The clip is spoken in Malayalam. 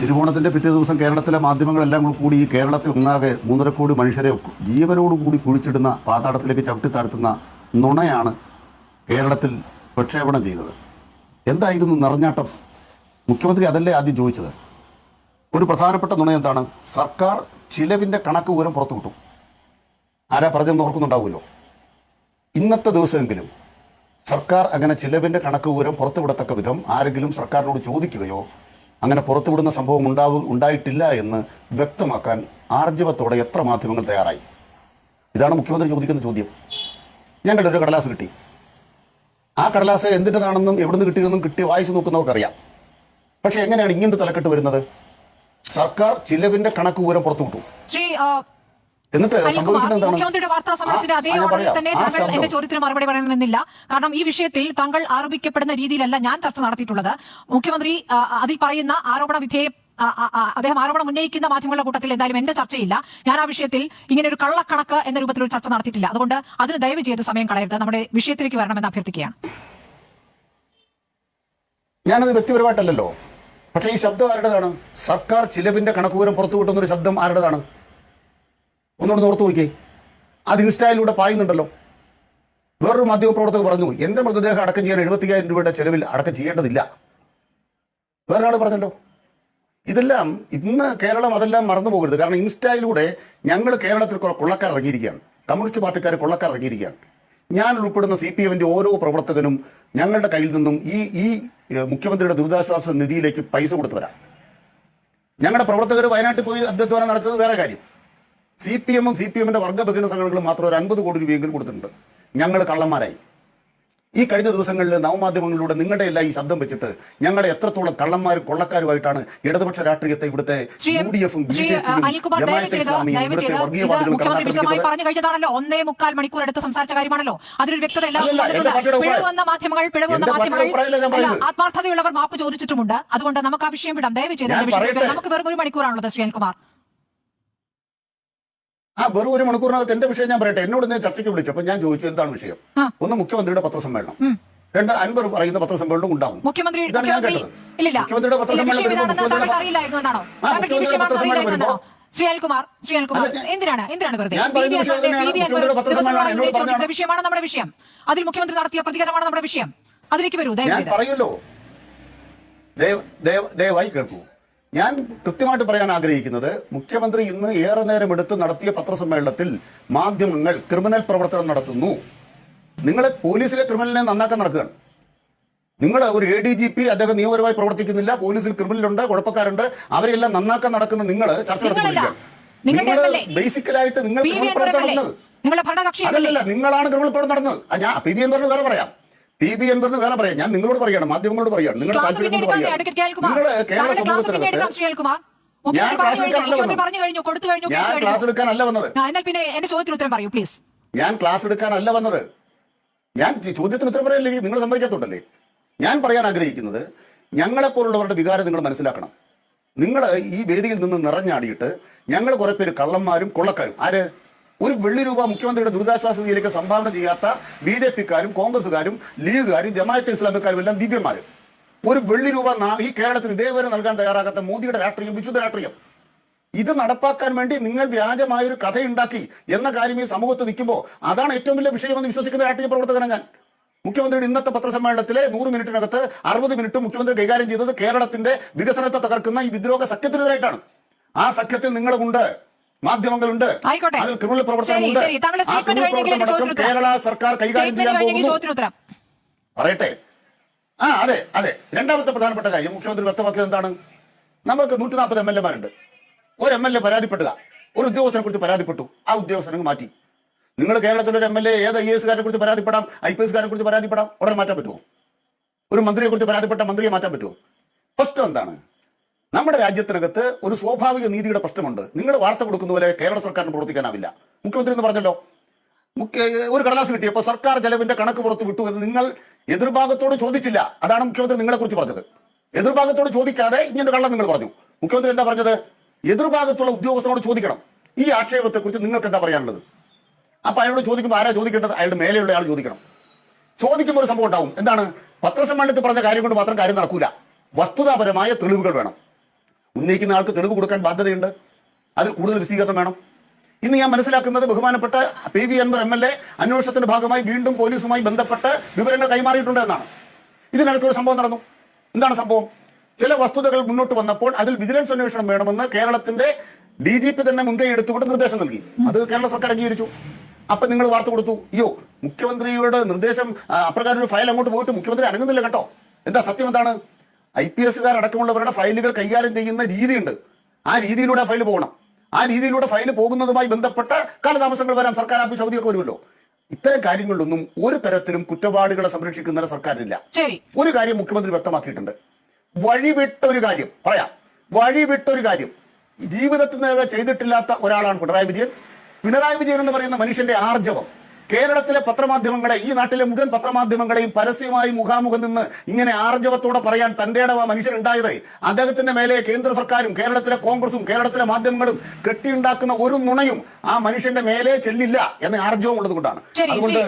തിരുവോണത്തിന്റെ പിറ്റേ ദിവസം കേരളത്തിലെ മാധ്യമങ്ങളെല്ലാം കൂടി ഈ കേരളത്തിൽ ഒന്നാകെ മൂന്നര കോടി മനുഷ്യരെ ജീവനോടുകൂടി കുഴിച്ചിടുന്ന പാതാളത്തിലേക്ക് ചവിട്ടി താഴ്ത്തുന്ന നുണയാണ് കേരളത്തിൽ പ്രക്ഷേപണം ചെയ്തത്. എന്തായിരുന്നു നിറഞ്ഞാട്ടം? മുഖ്യമന്ത്രി അതല്ലേ ആദ്യം ചോദിച്ചത്? ഒരു പ്രധാനപ്പെട്ട നുണ എന്താണ്? സർക്കാർ ചിലവിന്റെ കണക്ക് വിവരം പുറത്തുവിട്ടു ആരാ പറഞ്ഞെന്ന് ഓർക്കുന്നുണ്ടാവുമല്ലോ. ഇന്നത്തെ ദിവസമെങ്കിലും സർക്കാർ അങ്ങനെ ചിലവിന്റെ കണക്ക് വിവരം പുറത്തുവിടത്തക്ക വിധം ആരെങ്കിലും സർക്കാരിനോട് ചോദിക്കുകയോ അങ്ങനെ പുറത്തുവിടുന്ന സംഭവം ഉണ്ടാവു ഉണ്ടായിട്ടില്ല എന്ന് വ്യക്തമാക്കാൻ ആർജവത്തോടെ എത്ര മാധ്യമങ്ങൾ തയ്യാറായി? ഇതാണ് മുഖ്യമന്ത്രി ചോദിക്കുന്ന ചോദ്യം. ഞങ്ങളുടെ ഒരു കടലാസ് കിട്ടി. ആ കടലാസ് എന്തിന്റെതാണെന്നും എവിടുന്ന് കിട്ടിയതെന്നും കിട്ടി വായിച്ചു നോക്കുന്നവർക്കറിയാം. പക്ഷെ എങ്ങനെയാണ് ഇങ്ങനത്തെ തലക്കെട്ട് വരുന്നത്? സർക്കാർ ചിലവിന്റെ കണക്ക് വിവരം പുറത്തുവിട്ടു. എന്നിട്ട് മുഖ്യമന്ത്രിയുടെ വാർത്താ സമ്മേളനത്തിന്റെ അതേ ഓർഡറിൽ തന്നെ താങ്കൾ. എന്റെ ചോദ്യത്തിന് മറുപടി പറയണമെന്നില്ല. കാരണം ഈ വിഷയത്തിൽ താങ്കൾ ആരോപിക്കപ്പെടുന്ന രീതിയിലല്ല ഞാൻ ചർച്ച നടത്തിയിട്ടുള്ളത്. മുഖ്യമന്ത്രി അതിൽ പറയുന്ന ആരോപണ വിധേയ അദ്ദേഹം ആരോപണം ഉന്നയിക്കുന്ന മാധ്യമങ്ങളുടെ കൂട്ടത്തിൽ എന്തായാലും എന്റെ ചർച്ചയില്ല. ഞാൻ ആ വിഷയത്തിൽ ഇങ്ങനെ ഒരു കള്ളക്കണക്ക് എന്ന രൂപത്തിൽ ഒരു ചർച്ച നടത്തിയിട്ടില്ല. അതുകൊണ്ട് അതിന് ദയവ് ചെയ്ത് സമയം കളയരുത്. നമ്മുടെ വിഷയത്തിലേക്ക് വരണമെന്ന് അഭ്യർത്ഥിക്കുകയാണ്. ഞാനത് വ്യക്തിപരമായിട്ടല്ലല്ലോ. പക്ഷേ ഈ ശബ്ദം ആരുടേതാണ്? സർക്കാർ ചിലവിന്റെ കണക്കുകൂരം പുറത്തുവിട്ടുന്ന ഒരു ശബ്ദം ആരുടേതാണ്? ഒന്നുകൂടെ ഓർത്ത് നോക്കിയേ അത് ഇൻസ്റ്റായിലൂടെ പായുന്നുണ്ടല്ലോ വേറൊരു മാധ്യമപ്രവർത്തകർ പറഞ്ഞു എന്റെ മൃതദേഹം അടക്കം ചെയ്യാൻ എഴുപത്തിയായിരം രൂപയുടെ ചെലവിൽ അടക്കം ചെയ്യേണ്ടതില്ല. വേറൊരാൾ പറഞ്ഞല്ലോ ഇതെല്ലാം ഇന്ന് കേരളം അതെല്ലാം മറന്നു പോകരുത്. കാരണം ഇൻസ്റ്റായിലൂടെ ഞങ്ങൾ കേരളത്തിൽ കൊള്ളക്കാർ ഇറങ്ങിയിരിക്കുകയാണ്. കമ്മ്യൂണിസ്റ്റ് പാർട്ടിക്കാർ കൊള്ളക്കാർ ഇറങ്ങിയിരിക്കുകയാണ്. ഞാൻ ഉൾപ്പെടുന്ന സി പി എമ്മിന്റെ ഓരോ പ്രവർത്തകനും ഞങ്ങളുടെ കയ്യിൽ നിന്നും ഈ ഈ മുഖ്യമന്ത്രിയുടെ ദുരിതാശ്വാസ നിധിയിലേക്ക് പൈസ കൊടുത്തു വരാം ഞങ്ങളുടെ പ്രവർത്തകർ വയനാട്ടിൽ പോയി അധ്യധ്വാനം നടത്തുന്നത് വേറെ കാര്യം. സി പി എമ്മും സി പി എമ്മിന്റെ വർഗ ബഹുജന സംഘടനകളും മാത്രം ഒരു അൻപത് കോടി രൂപയെങ്കിലും കൊടുത്തിട്ടുണ്ട് ഞങ്ങൾ കള്ളന്മാരായി ഈ കഴിഞ്ഞ ദിവസങ്ങളിൽ നവമാധ്യമങ്ങളിലൂടെ നിങ്ങളുടെ എല്ലാം ഈ ശബ്ദം വെച്ചിട്ട് ഞങ്ങളെ എത്രത്തോളം കള്ളന്മാരും കൊള്ളക്കാരുമായിട്ടാണ് ഇടതുപക്ഷ രാഷ്ട്രീയത്തെ ഇവിടുത്തെ യു ഡി എഫും ബി ജെ പിയും ഒന്നേ മുക്കാൽ മണിക്കൂർ എടുത്ത് സംസാരിച്ച കാര്യമാണല്ലോ അതിലൊരു വ്യക്തത എല്ലാം അല്ലല്ല, എന്റെ വന്നിട്ടുണ്ട്. പാർട്ടിയുടെ പിഴവ് അഭിപ്രായം. വന്ന മാധ്യമങ്ങൾ. ആത്മാർത്ഥതയുള്ളവർ മാപ്പ് ചോദിച്ചിട്ടുമുണ്ട് അതുകൊണ്ട് നമുക്ക് ആ വിഷയം വിടാം ദയവ് ചെയ്ത്. നമുക്ക് വെറും ഒരു മണിക്കൂറാണുള്ളത് ശ്രീ അനിൽകുമാർ ആ വെറും ഒരു മണിക്കൂറിനകത്ത് എന്റെ വിഷയം ഞാൻ പറയട്ടെ. എന്നോട് ഇന്ന് ചർച്ചയ്ക്ക് വിളിച്ചപ്പോൾ ഞാൻ ചോദിച്ചു എന്താണ് വിഷയം? ഒന്ന് മുഖ്യമന്ത്രിയുടെ പത്രസമ്മേളനം. രണ്ട് അൻവർ പറയുന്ന പത്രസമ്മേളനം ഉണ്ടാവും. മുഖ്യമന്ത്രി ഇതാണ് ഞാൻ കേട്ടത്. മുഖ്യമന്ത്രിയുടെ പത്രസമ്മേളനം ശ്രീ അനിൽകുമാർ ശ്രീ എന്തിനാണ് എന്തിനാണ് വെറുതെ? വിഷയമാണ് നമ്മുടെ വിഷയം. അതിൽ മുഖ്യമന്ത്രി നടത്തിയ പ്രതികരണമാണ് നമ്മുടെ വിഷയം. അതിലേക്ക് വരൂ ദയവായി കേൾക്കൂ. ഞാൻ കൃത്യമായിട്ട് പറയാൻ ആഗ്രഹിക്കുന്നത് മുഖ്യമന്ത്രി ഇന്ന് ഏറെ നേരം എടുത്ത് നടത്തിയ പത്രസമ്മേളനത്തിൽ മാധ്യമങ്ങൾ ക്രിമിനൽ പ്രവർത്തനം നടത്തുന്നു. നിങ്ങളെ പോലീസിലെ ക്രിമിനലിനെ നന്നാക്കാൻ നടക്കുകയാണ്. നിങ്ങൾ ഒരു എ ഡി ജി പി അദ്ദേഹം നിയമപരമായി പ്രവർത്തിക്കുന്നില്ല പോലീസിൽ ക്രിമിനലുണ്ട് കുഴപ്പക്കാരുണ്ട് അവരെല്ലാം നന്നാക്കാൻ നടക്കുന്ന നിങ്ങൾ ചർച്ച നടത്തുന്നില്ല നിങ്ങൾ ബേസിക്കലായിട്ട് നിങ്ങൾ ക്രിമിനൽ പ്രവർത്തനം അതല്ലല്ല നിങ്ങളാണ് ക്രിമിനൽ പ്രവർത്തനം നടന്നത്. ഞാൻ പി ബി എൻവറിന് വേറെ പറയാം. പി ബി എൻവറിന് വേറെ പറയാം ഞാൻ നിങ്ങളോട് പറയാണ് മാധ്യമങ്ങളോട് പറയാണ്. നിങ്ങൾ കേരള സമൂഹത്തിനകത്ത് ഞാൻ ക്ലാസ് എടുക്കാനല്ല വന്നത്. എന്നാൽ പിന്നെ എന്റെ ചോദ്യത്തിന് ഉത്തരം പറയൂ പ്ലീസ് ഞാൻ ക്ലാസ് എടുക്കാനല്ല വന്നത്. ഞാൻ ചോദ്യത്തിന് ഉത്തരം പറയല്ലേ നിങ്ങൾ സമ്മതിക്കാത്തോണ്ടല്ലേ? ഞാൻ പറയാൻ ആഗ്രഹിക്കുന്നത് ഞങ്ങളെപ്പോലുള്ളവരുടെ വികാരം നിങ്ങൾ മനസ്സിലാക്കണം. നിങ്ങൾ ഈ വേദിയിൽ നിന്ന് നിറഞ്ഞാടിയിട്ട് ഞങ്ങൾ കുറെ പേര് കള്ളന്മാരും കൊള്ളക്കാരും. ആര്? ഒരു വെള്ളി രൂപ മുഖ്യമന്ത്രിയുടെ ദുരിതാശ്വാസ നിധിയിലേക്ക് സംഭാവന ചെയ്യാത്ത ബി ജെ പിക്കാരും കോൺഗ്രസുകാരും ലീഗുകാരും ജമാഅത്ത് ഇസ്ലാമിക്കാരും എല്ലാം ദിവ്യന്മാര്. ഒരു വെള്ളി രൂപ ഈ കേരളത്തിൽ ഇതേവരെ നൽകാൻ തയ്യാറാകാത്ത മോദിയുടെ രാഷ്ട്രീയം വിശുദ്ധ രാഷ്ട്രീയം. ഇത് നടപ്പാക്കാൻ വേണ്ടി നിങ്ങൾ വ്യാജമായൊരു കഥയുണ്ടാക്കി എന്ന കാര്യം ഈ സമൂഹത്ത് നിൽക്കുമ്പോൾ അതാണ് ഏറ്റവും വലിയ വിഷയമെന്ന് വിശ്വസിക്കുന്ന രാഷ്ട്രീയ പ്രവർത്തകനാണ് ഞാൻ. മുഖ്യമന്ത്രിയുടെ ഇന്നത്തെ പത്രസമ്മേളനത്തിലെ നൂറ് മിനിറ്റിനകത്ത് അറുപത് മിനിറ്റ് മുഖ്യമന്ത്രി കൈകാര്യം ചെയ്തത് കേരളത്തിന്റെ വികസനത്തെ തകർക്കുന്ന ഈ വിദ്രോഹ സഖ്യത്തിനെതിരായിട്ടാണ്. ആ സഖ്യത്തിൽ നിങ്ങളുമുണ്ട്. മാധ്യമങ്ങളുണ്ട്. അതിൽ ക്രിമിനൽ പ്രവർത്തനമുണ്ട് ആ ക്രിമിനൽ പ്രവർത്തനം ചോദ്യത്തിന് കേരള സർക്കാർ കൈകാര്യം ചെയ്യാൻ പോകുന്നു. പറയട്ടെ. ആ അതെ അതെ. രണ്ടാമത്തെ പ്രധാനപ്പെട്ട കാര്യം മുഖ്യമന്ത്രി വ്യക്തമാക്കിയത് എന്താണ്? നമുക്ക് നൂറ്റി നാൽപ്പത് എം എൽ എമാരുണ്ട്. ഒരു എം എൽ എ പരാതിപ്പെടുക ഒരു ഉദ്യോഗസ്ഥനെ കുറിച്ച് പരാതിപ്പെട്ടു. ആ ഉദ്യോഗസ്ഥനെ മാറ്റി. നിങ്ങൾ കേരളത്തിലെ ഒരു എം എൽ എ ഏത് ഐ എസ് കാരെ കുറിച്ച് പരാതിപ്പെടാം? ഐ പി എസ് കാരെ കുറിച്ച് പരാതിപ്പെടാം? ഉടനെ മാറ്റാൻ പറ്റുമോ? ഒരു മന്ത്രിയെ കുറിച്ച് പരാതിപ്പെട്ട മന്ത്രിയെ മാറ്റാൻ പറ്റുമോ? ഫസ്റ്റ് എന്താണ്? നമ്മുടെ രാജ്യത്തിനകത്ത് ഒരു സ്വാഭാവിക നീതിയുടെ പ്രശ്നമുണ്ട്. നിങ്ങൾ വാർത്ത കൊടുക്കുന്ന പോലെ കേരള സർക്കാരിന് പ്രവർത്തിക്കാനാവില്ല. മുഖ്യമന്ത്രി എന്ന് പറഞ്ഞല്ലോ മുഖ്യ ഒരു കടലാസ് കിട്ടിയപ്പോൾ സർക്കാർ ചെലവിന്റെ കണക്ക് പുറത്ത് വിട്ടു എന്ന് നിങ്ങൾ എതിർഭാഗത്തോട് ചോദിച്ചില്ല. അതാണ് മുഖ്യമന്ത്രി നിങ്ങളെ കുറിച്ച് പറഞ്ഞത്. എതിർഭാഗത്തോട് ചോദിക്കാതെ ഇങ്ങനെ കള്ളം നിങ്ങൾ പറഞ്ഞു. മുഖ്യമന്ത്രി എന്താ പറഞ്ഞത്? എതിർഭാഗത്തുള്ള ഉദ്യോഗസ്ഥനോട് ചോദിക്കണം. ഈ ആക്ഷേപത്തെ കുറിച്ച് നിങ്ങൾക്ക് എന്താ പറയാനുള്ളത്? അപ്പൊ അയാളോട് ചോദിക്കുമ്പോൾ ആരാ ചോദിക്കേണ്ടത്? അയാളുടെ മേലെയുള്ള ആൾ ചോദിക്കണം. ചോദിക്കുമ്പോൾ ഒരു സംഭവം ഉണ്ടാവും. എന്താണ്? പത്രസമ്മേളനത്തിൽ പറഞ്ഞ കാര്യം കൊണ്ട് മാത്രം കാര്യം നടക്കൂല. വസ്തുതാപരമായ തെളിവുകൾ വേണം. ഉന്നയിക്കുന്ന ആൾക്ക് തെളിവ് കൊടുക്കാൻ ബാധ്യതയുണ്ട്. അതിൽ കൂടുതൽ വിശദീകരണം വേണം. ഇന്ന് ഞാൻ മനസ്സിലാക്കുന്നത് ബഹുമാനപ്പെട്ട P V Anvar M L A അന്വേഷണത്തിന്റെ ഭാഗമായി വീണ്ടും പോലീസുമായി ബന്ധപ്പെട്ട് വിവരങ്ങൾ കൈമാറിയിട്ടുണ്ട് എന്നാണ്. ഇതിനിടയ്ക്ക് ഒരു സംഭവം നടന്നു. എന്താണ് സംഭവം? ചില വസ്തുതകൾ മുന്നോട്ട് വന്നപ്പോൾ അതിൽ വിജിലൻസ് അന്വേഷണം വേണമെന്ന് കേരളത്തിന്റെ ഡി ജി പി തന്നെ മുൻകൈ എടുത്തുകൊണ്ട് നിർദ്ദേശം നൽകി. അത് കേരള സർക്കാർ അംഗീകരിച്ചു. അപ്പൊ നിങ്ങൾ വാർത്ത കൊടുത്തു. അയ്യോ മുഖ്യമന്ത്രിയുടെ നിർദ്ദേശം അപ്രകാരം ഒരു ഫയൽ അങ്ങോട്ട് പോയിട്ട് മുഖ്യമന്ത്രി അനങ്ങുന്നില്ല കേട്ടോ. എന്താ സത്യം എന്താണ്? ഐ പി എസുകാരടക്കമുള്ളവരുടെ ഫയലുകൾ കൈകാര്യം ചെയ്യുന്ന രീതിയുണ്ട്. ആ രീതിയിലൂടെ ഫയൽ പോകണം. ആ രീതിയിലൂടെ ഫയൽ പോകുന്നതുമായി ബന്ധപ്പെട്ട കാലതാമസങ്ങൾ വരാം സർക്കാർ ആഫീസ് അവധിയൊക്കെ വരുമല്ലോ. ഇത്തരം കാര്യങ്ങളിലൊന്നും ഒരു തരത്തിലും കുറ്റവാളികളെ സംരക്ഷിക്കുന്ന സർക്കാരില്ല. ഒരു കാര്യം മുഖ്യമന്ത്രി വ്യക്തമാക്കിയിട്ടുണ്ട്. വഴിവിട്ട ഒരു കാര്യം പറയാം. വഴിവിട്ട ഒരു കാര്യം. ജീവിതത്തിൽ നേരെ ചെയ്തിട്ടില്ലാത്ത ഒരാളാണ് പിണറായി വിജയൻ. പിണറായി വിജയൻ എന്ന് പറയുന്ന മനുഷ്യന്റെ ആർജവം. കേരളത്തിലെ പത്രമാധ്യമങ്ങളെ ഈ നാട്ടിലെ മുഴുവൻ പത്രമാധ്യമങ്ങളെയും പരസ്യമായി മുഖാമുഖം നിന്ന് ഇങ്ങനെ ആർജവത്തോടെ പറയാൻ തന്റെ ഇടവ മനുഷ്യരുണ്ടായത്. അദ്ദേഹത്തിന്റെ മേലെ കേന്ദ്ര സർക്കാരും കേരളത്തിലെ കോൺഗ്രസും കേരളത്തിലെ മാധ്യമങ്ങളും കെട്ടിയുണ്ടാക്കുന്ന ഒരു നുണയും ആ മനുഷ്യന്റെ മേലെ ചെല്ലില്ല എന്ന ആർജവം ഉള്ളത് കൊണ്ടാണ് അതുകൊണ്ട്